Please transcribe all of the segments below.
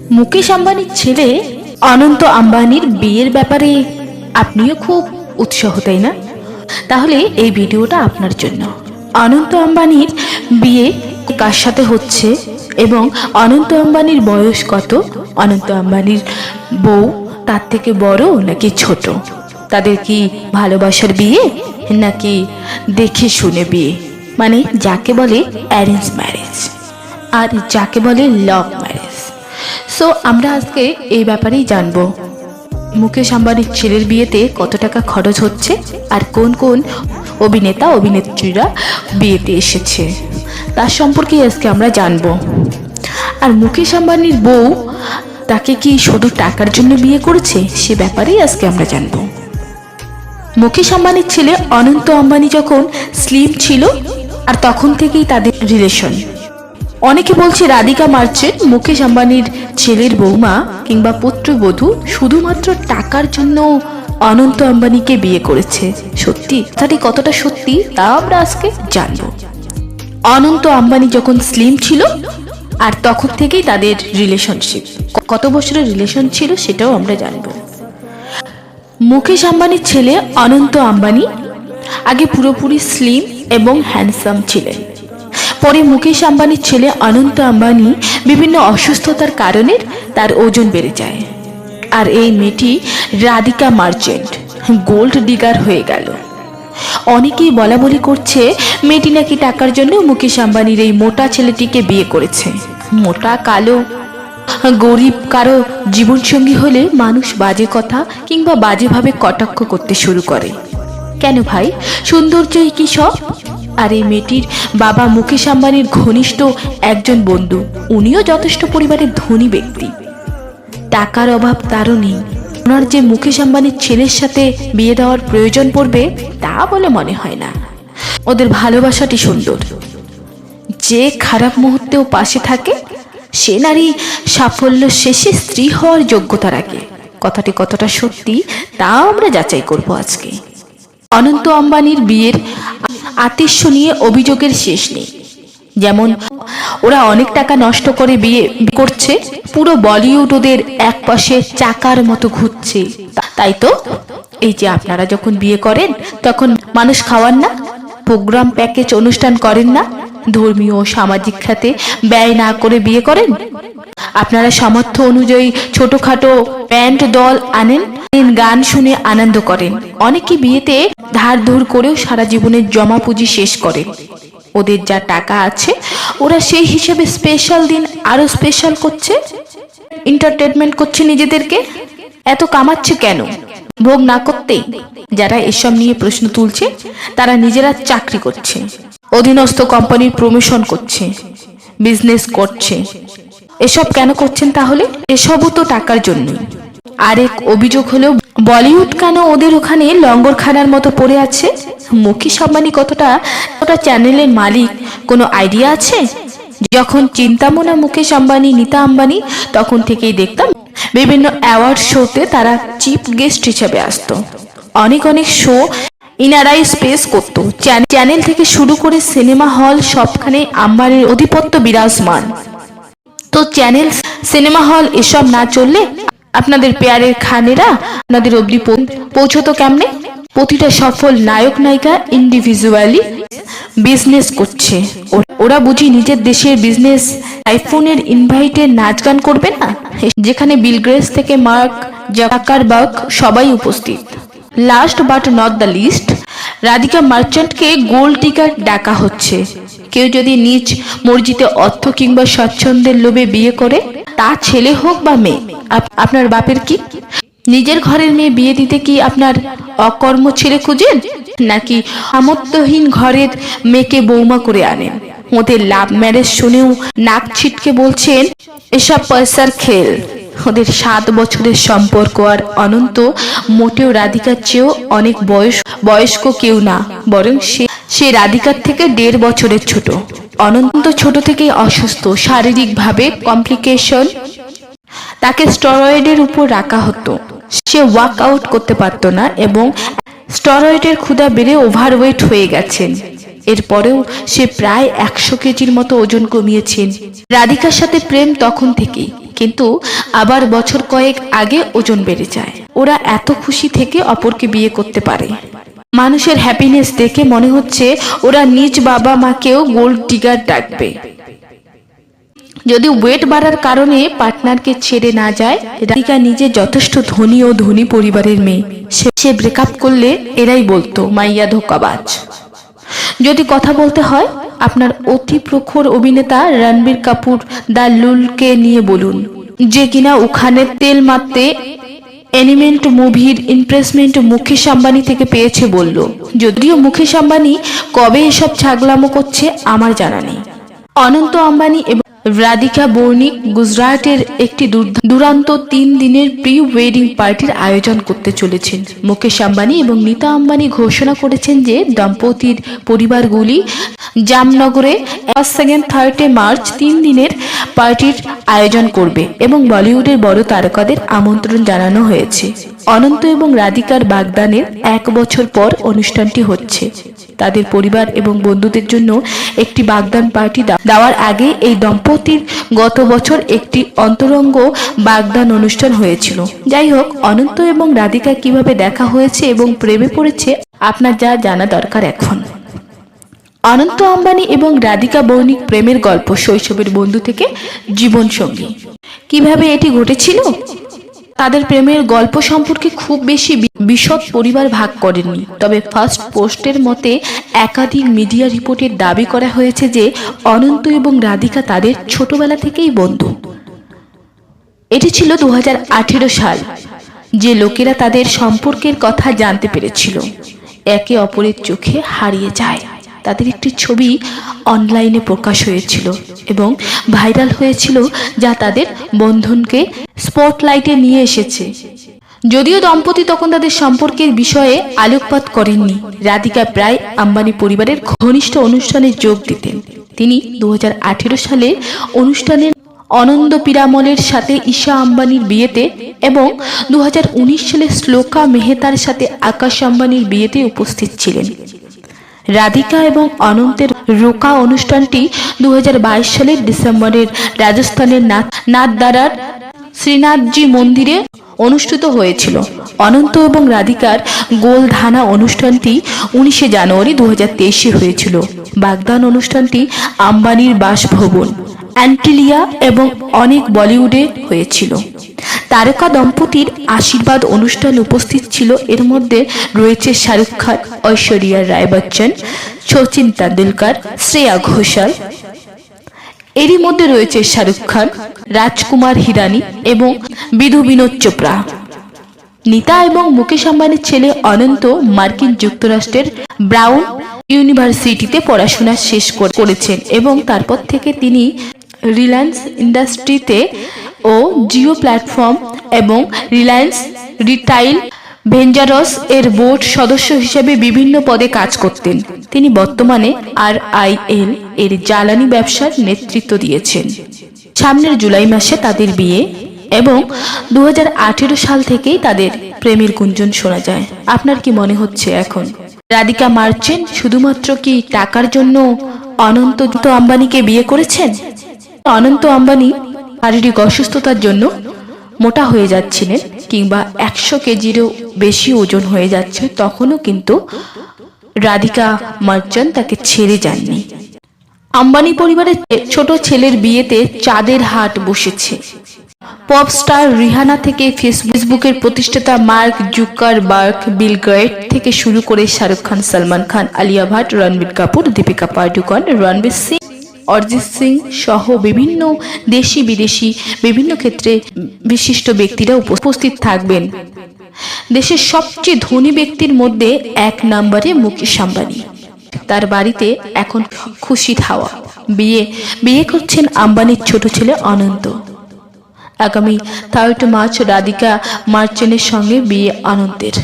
মুকেশ আম্বানির ছেলে অনন্ত আম্বানির বিয়ের ব্যাপারে আপনিও খুব উৎসাহ, তাই না? তাহলে এই ভিডিওটা আপনার জন্য। অনন্ত আম্বানির বিয়ে কার সাথে হচ্ছে এবং অনন্ত আম্বানির বয়স কত? অনন্ত আম্বানির বউ তার থেকে বড় নাকি ছোট? তাদের কি ভালোবাসার বিয়ে নাকি দেখে শুনে বিয়ে? মানে যাকে বলে অ্যারেঞ্জ ম্যারেজ আর যাকে বলে লাভ ম্যারেজ সো আমরা আজকে এই ব্যাপারেই জানব। মুকেশ আম্বানির ছেলের বিয়েতে কত টাকা খরচ হচ্ছে আর কোন কোন অভিনেতা, অভিনেত্রীরা বিয়েতে এসেছে, তার সম্পর্কে আজকে আমরা জানব। আর মুকেশ আম্বানির বউ তাকে কি শুধু টাকার জন্য বিয়ে করেছে? সে ব্যাপারেই আজকে আমরা জানব। মুকেশ আম্বানির ছেলে অনন্ত আম্বানি যখন স্লিম ছিল আর তখন থেকেই তাদের রিলেশন অনেকে বলছে রাধিকা মার্চেন্ট মুকেশ আম্বানির ছেলের বৌমা কিংবা পুত্রবধূ শুধুমাত্র টাকার জন্য অনন্ত আম্বানিকে বিয়ে করেছে। সত্যি? কথাটি কতটা সত্যি তা আমরা আজকে জানব। অনন্ত আম্বানি যখন স্লিম ছিল আর তখন থেকেই তাদের রিলেশনশিপ কত বছরের রিলেশন ছিল সেটাও আমরা জানব। মুকেশ আম্বানির ছেলে অনন্ত আম্বানি আগে পুরোপুরি স্লিম এবং হ্যান্ডসাম ছিলেন। পরে মুকেশ আম্বানির ছেলে অনন্ত আম্বানি বিভিন্ন অসুস্থতার কারণে তার ওজন বেড়ে যায়। আর এই মেয়েটি রাধিকা মার্চেন্ট, গোল্ড ডিগার হয়ে গেল। অনেকেই বলা বলি করছে মেয়েটি নাকি টাকার জন্য মুকেশ আম্বানির এই মোটা ছেলেটিকে বিয়ে করেছে। মোটা, কালো, গরিব, কারও জীবনসঙ্গী হলে মানুষ বাজে কথা কিংবা বাজেভাবে কটাক্ষ করতে শুরু করে। কেন ভাই? সৌন্দর্যই কি সব? আর এই মেয়েটির বাবা মুকেশ আম্বানির ঘনিষ্ঠ একজন বন্ধু। উনিও যথেষ্ট পরিবারের ধনী ব্যক্তি। টাকার অভাব তারও নেই। ওনার যে মুকেশ আম্বানির ছেলের সাথে বিয়ে দেওয়ার প্রয়োজন পড়বে, তা বলে মনে হয় না। ওদের ভালোবাসাটি সুন্দর। যে খারাপ মুহূর্তেও পাশে থাকে, সে নারী সাফল্য শেষে স্ত্রী হওয়ার যোগ্যতা রাখে। কথাটি কতটা সত্যি, তা আমরা যাচাই করব আজকে। অনন্ত আম্বানির বিয়ের আতিশ্য নিয়ে অভিযোগের শেষ নেই। যেমন, ওরা অনেক টাকা নষ্ট করে বিয়ে করছে, পুরো বলিউড ওদের এক পাশে চাকার মতো ঘুরছে। তাই তো? এই যে আপনারা যখন বিয়ে করেন, তখন মানুষ খাওয়ান না, প্রোগ্রাম, প্যাকেজ, অনুষ্ঠান করেন না ধর্মীয় ও সামাজিক খাতে ব্যয় না করে বিয়ে করেন? আপনারা সামর্থ্য অনুযায়ী ছোটখাটো ব্যান্ড দল আনেন গান শুনে আনন্দ করেন। অনেকে বিয়েতে ধার ধুর করেও সারা জীবনের জমা পুঁজি শেষ করে। ওদের যা টাকা আছে, ওরা সেই হিসেবে স্পেশাল দিন আরও স্পেশাল করছে। এন্টারটেনমেন্ট করছে নিজেদেরকে। এত কামাচ্ছে কেন? ভোগ না করতেই যারা এসব নিয়ে প্রশ্ন তুলছে, তারা নিজেরা চাকরি করছে। অধীনস্থ কোম্পানির প্রমোশন করছে বিজনেস করছে। এসব কেন করছেন তাহলে? এসবও তো টাকার জন্যই। আরেক অভিযোগ হলো, বলিউড কেন ওদের ওখানে লঙ্গরখানার মতো পড়ে আছে? মুকেশ আম্বানি কতটা ওটা চ্যানেলের মালিক? কোনো আইডিয়া আছে? যখন চিন্তামনা মুকেশ আম্বানি, নীতা আম্বানি, তখন থেকেই দেখতাম, বিভিন্ন অ্যাওয়ার্ড শোতে তারা চিফ গেস্ট হিসেবে আসতো। অনেক অনেক শো ইনারাই স্পেস করত। চ্যানেল থেকে শুরু করে সিনেমা হল সবখানে আম্বানির অধিপত্য বিরাজমান। তো চ্যানেল সিনেমা হল এসব না চললে আপনাদের পেয়ারের খানেরা আপনাদের অবধি পৌঁছতো কেমনে? প্রতিটা সফল নায়ক, নায়িকা ইন্ডিভিজুয়ালি বিজনেস করছে। ওরা বুঝি নিজের দেশের বিজনেস আইফোনের ইনভাইটে নাচ গান করবে না? যেখানে বিলগ্রেস থেকে মার্ক জাকারবার্গ সবাই উপস্থিত। Last but not the least Radhika মার্চেন্টকে gold টিকার ডাকা হচ্ছে। কেউ যদি নিজ মর্জিতে অর্থ কিংবা স্বচ্ছন্দের লোভে বিয়ে করে, তা ছেলে হোক বা মেয়ে আপনার বাপের কি? নিজের ঘরের মেয়ে বিয়ে দিতে কি আপনার অকর্ম ছেলে খুঁজেন? নাকি সামর্থ্যহীন ঘরের মেয়েকে বৌমা করে আনেন? ওদের লাভ ম্যারেজ শুনেও নাক ছিটকে বলছেন, এসব পয়সার খেল। ওদের সাত বছরের সম্পর্ক আর অনন্ত, মোটেও রাধিকার চেয়েও অনেক বয়স বয়স্ক কেউ না, বরং সে সে রাধিকার থেকে দেড় বছরের ছোট। অনন্ত ছোট থেকেই অসুস্থ, শারীরিকভাবে কমপ্লিকেশন তাকে স্টেরয়েডের উপর রাখা হতো। সে ওয়াক আউট করতে পারতো না এবং স্টেরয়েডের ক্ষুধা বেড়ে ওভারওয়েট হয়ে গেছেন। এরপরেও সে প্রায় একশো কেজির মতো ওজন কমিয়েছেন। রাধিকার সাথে প্রেম তখন থেকেই। কিন্তু আবার বছর কয়েক আগে ওজন বেড়ে যায়। ওরা এত খুশি থেকে অপরকে বিয়ে করতে পারে। মানুষের হ্যাপিনেস দেখে মনে হচ্ছে ওরা নিজ বাবা মাকেও গোল্ড ডিগার ডাকবে। যদি ওয়েট বাড়ার কারণে পার্টনারকে ছেড়ে না যায়, রাধিকা নিজে যথেষ্ট ধনী ও ধনী পরিবারের মেয়ে। সে- ব্রেকআপ করলে এরাই বলতো, মাইয়া ধোকাবাজ। যদি কথা বলতে হয় আপনার অতি প্রখর অভিনেতা রণবীর কাপুর দা লুলকে নিয়ে বলুন। যে কিনা ওখানে তেল মারতে অ্যানিমেন্ট মুভির ইমপ্রেসমেন্ট মুকেশ আম্বানি থেকে পেয়েছে বলল। যদিও মুকেশ আম্বানি কবে এসব ছাগলামো করছে আমার জানা নেই। অনন্ত আম্বানি এবং রাধিকা বর্ণিক গুজরাটের একটি দুর- দুরান্ত তিন দিনের প্রি ওয়েডিং পার্টির আয়োজন করতে চলেছেন। মুকেশ আম্বানি এবং নীতা আম্বানি ঘোষণা করেছেন যে দম্পতির পরিবারগুলি জামনগরে ফার্স্ট সেকেন্ড থার্ডে মার্চ তিন দিনের পার্টির আয়োজন করবে এবং বলিউডের বড় তারকাদের আমন্ত্রণ জানানো হয়েছে। অনন্ত এবং রাধিকার বাগদানের এক বছর পর অনুষ্ঠানটি হচ্ছে। তাদের পরিবার এবং বন্ধুদের জন্য একটি বাগদান পার্টি দেওয়ার আগে এই দম্পতির গত বছর একটি অন্তরঙ্গ বাগদান অনুষ্ঠান হয়েছিল। যাই হোক, অনন্ত এবং রাধিকা কীভাবে দেখা হয়েছে এবং প্রেমে পড়েছে, আপনার যা জানা দরকার এখন। অনন্ত আম্বানি এবং রাধিকা বর্ণিক প্রেমের গল্প শৈশবের বন্ধু থেকে জীবন সঙ্গী কীভাবে এটি ঘটেছিল? তাদের প্রেমের গল্প সম্পর্কে খুব বেশি বিশদ পরিবার ভাগ করেননি। তবে ফার্স্ট পোস্টের মতে, একাধিক মিডিয়া রিপোর্টের দাবি করা হয়েছে যে, অনন্ত এবং রাধিকা তাদের ছোটবেলা থেকেই বন্ধু। এটি ছিল দু হাজার আঠেরো সাল, যে লোকেরা তাদের সম্পর্কের কথা জানতে পেরেছিল। একে অপরের চোখে হারিয়ে যায়। তাদের একটি ছবি অনলাইনে প্রকাশ হয়েছিল। এবং ভাইরাল হয়েছিল যা তাদের বন্ধনকে স্পটলাইটে নিয়ে এসেছে। যদিও দম্পতি তখন তাদের সম্পর্কের বিষয়ে আলোকপাত করেননি। রাধিকা প্রায় আম্বানি পরিবারের ঘনিষ্ঠ অনুষ্ঠানে যোগ দিতেন। তিনি দুহাজার আঠারো সালে অনুষ্ঠানের অনন্ত পিরামলের সাথে ঈশা আম্বানির বিয়েতে এবং দু হাজার উনিশ সালে শ্লোকা মেহতার সাথে আকাশ আম্বানির বিয়েতে উপস্থিত ছিলেন। রাধিকা এবং অনন্তের রোকা অনুষ্ঠানটি দু হাজার বাইশ সালের ডিসেম্বরের রাজস্থানের নাথ নাথদ্বারার শ্রীনাথজি মন্দিরে অনুষ্ঠিত হয়েছিল। অনন্ত এবং রাধিকার গোলধানা অনুষ্ঠানটি উনিশে জানুয়ারি দু তেইশে হয়েছিল। বাগদান অনুষ্ঠানটি আম্বানির বাসভবন, অ্যান্টিলিয়া এবং অনেক বলিউডে হয়েছিল। তারকা দম্পতির আশীর্বাদ অনুষ্ঠান উপস্থিত ছিল। এর মধ্যে রয়েছে শাহরুখ খান, ঐশ্বরিয়া রায় বচ্চন শচীন তেন্ডুলকর শ্রেয়া ঘোষাল। এরই মধ্যে রয়েছে শাহরুখ খান, রাজকুমার হিরানি এবং বিধু বিনোদ চোপড়া। নিতা এবং মুকেশ আম্বানির ছেলে অনন্ত মার্কিন যুক্তরাষ্ট্রের ব্রাউন ইউনিভার্সিটিতে পড়াশোনা শেষ কর- করেছেন এবং তারপর থেকে তিনি রিলায়েন্স ইন্ডাস্ট্রিতে ও জিও প্ল্যাটফর্ম এবং রিলায়েন্স রিটাইল ভেঞ্জারস এর বোর্ড সদস্য হিসেবে বিভিন্ন পদে কাজ করতেন। তিনি বর্তমানে আর আইএল এর জ্বালানি ব্যবসার নেতৃত্ব দিয়েছেন। সামনের জুলাই মাসে তাদের বিয়ে এবং দু হাজার আঠেরো সাল থেকেই তাদের প্রেমের গুঞ্জন শোনা যায়। আপনার কি মনে হচ্ছে এখন? রাধিকা মার্চেন্ট শুধুমাত্র কি টাকার জন্য অনন্ত আম্বানিকে বিয়ে করেছেন? অনন্ত আম্বানি শারীরিক অসুস্থতার জন্য মোটা হয়ে যাচ্ছিলেন কিংবা একশো কেজিরও বেশি ওজন হয়ে যাচ্ছে তখনও কিন্তু রাধিকা মার্চান্ট তাকে ছেড়ে যাননি। আম্বানি পরিবারের ছোট ছেলের বিয়েতে চাঁদের হাট বসেছে। পপ স্টার রিহানা থেকে ফেসবুকের প্রতিষ্ঠাতা মার্ক জুকারবার্গ, বিল গেট থেকে শুরু করে শাহরুখ খান, সালমান খান, আলিয়া ভাট, রণবীর কাপুর, দীপিকা পাডুকন, রণবীর সিং অরিজিৎ সিং সহ বিভিন্ন দেশি বিদেশি বিভিন্ন ক্ষেত্রে বিশিষ্ট ব্যক্তিরা উপস্থিত থাকবেন। দেশের সবচেয়ে ধনী ব্যক্তির মধ্যে এক নম্বরে মুকেশ আম্বানি। তার বাড়িতে এখন খুশি হাওয়া বিয়ে বিয়ে করছেন আম্বানির ছোট ছেলে অনন্ত। আগামী থার্ড মার্চ রাধিকা মার্চেনের সঙ্গে বিয়ে অনন্তের।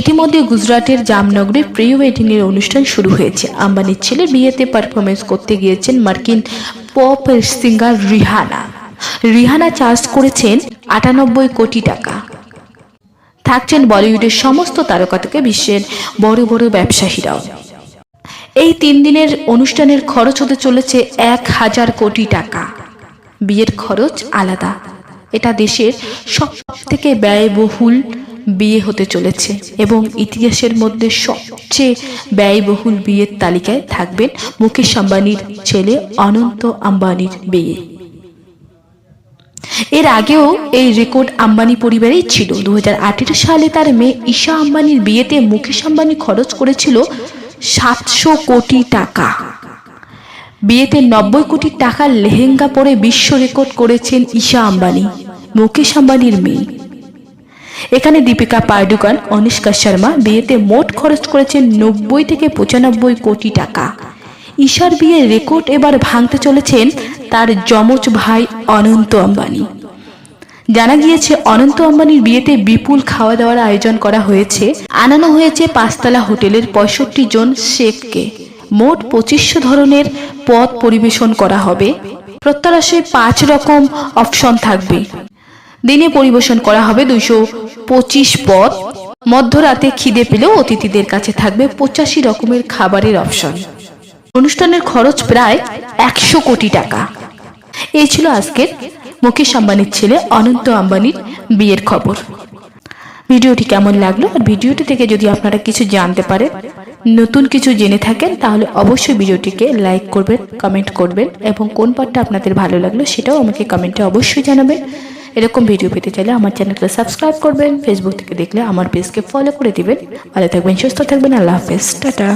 ইতিমধ্যে গুজরাটের জামনগরে প্রি ওয়েডিং এর অনুষ্ঠান শুরু হয়েছে। আম্বানির ছেলে বিয়েতে পারফরমেন্স করতে গিয়েছেন মার্কিন pop singer Rihanna. Rihanna charge করেছেন আটানব্বই কোটি টাকা। থাকছেন বলিউডের সমস্ত তারকা থেকে বিশ্বের বড় বড় ব্যবসায়ীরাও। এই তিন দিনের অনুষ্ঠানের খরচ হতে চলেছে এক হাজার কোটি টাকা। বিয়ের খরচ আলাদা। এটা দেশের সব থেকে ব্যয়বহুল বিয়ে হতে চলেছে এবং ইতিহাসের মধ্যে সবচেয়ে ব্যয়বহুল বিয়ের তালিকায় থাকবেন মুকেশ আম্বানির ছেলে অনন্ত আম্বানির বিয়ে। এর আগেও এই রেকর্ড আম্বানি পরিবারেই ছিল। দু সালে তার মেয়ে ঈশা আম্বানির বিয়েতে মুকেশ আম্বানি খরচ করেছিল সাতশো কোটি টাকা। বিয়েতে নব্বই কোটি টাকার লেহেঙ্গা পরে বিশ্ব রেকর্ড করেছেন ঈশা আম্বানি, মুকেশ আম্বানির মেয়ে। এখানে দীপিকা পাডুকান, অনুষ্কা শর্মা বিয়েতে মোট খরচ করেছেন নব্বই থেকে পঁচানব্বই কোটি টাকা। ঈশার বিয়ের রেকর্ড এবার ভাঙতে চলেছেন তার যমজ ভাই অনন্ত আম্বানি। জানা গিয়েছে, অনন্ত আম্বানির বিয়েতে বিপুল খাওয়া দাওয়ার আয়োজন করা হয়েছে। আনানো হয়েছে পাঁচতলা হোটেলের পঁয়ষট্টি জন শেফকে মোট পঁচিশশো ধরনের পদ পরিবেশন করা হবে। প্রত্যারাসে পাঁচ রকম অপশন থাকবে। দিনে পরিবেশন করা হবে দুইশো পঁচিশ পদ। মধ্যরাতে খিদে পেলেও অতিথিদের কাছে থাকবে পঁচাশি রকমের খাবারের অপশন। অনুষ্ঠানের খরচ প্রায় একশো কোটি টাকা। এই ছিল আজকের মুকেশ আম্বানির ছেলে অনন্ত আম্বানির বিয়ের খবর। ভিডিওটি কেমন লাগল আর ভিডিওটি থেকে যদি আপনারা কিছু জানতে পারেন, নতুন কিছু জেনে থাকেন, তাহলে অবশ্যই ভিডিওটিকে লাইক করবেন, কমেন্ট করবেন এবং কোন পার্টটা আপনাদের ভালো লাগল সেটাও আমাকে কমেন্টে অবশ্যই জানাবেন। এরকম ভিডিও পেতে চাইলে আমার চ্যানেলকে সাবস্ক্রাইব করবেন ফেসবুক থেকে দেখলে আমার পেজকে ফলো করে দিবেন। ভালো থাকবেন, সুস্থ থাকবেন, আল্লাহ হাফেজ, টাটা।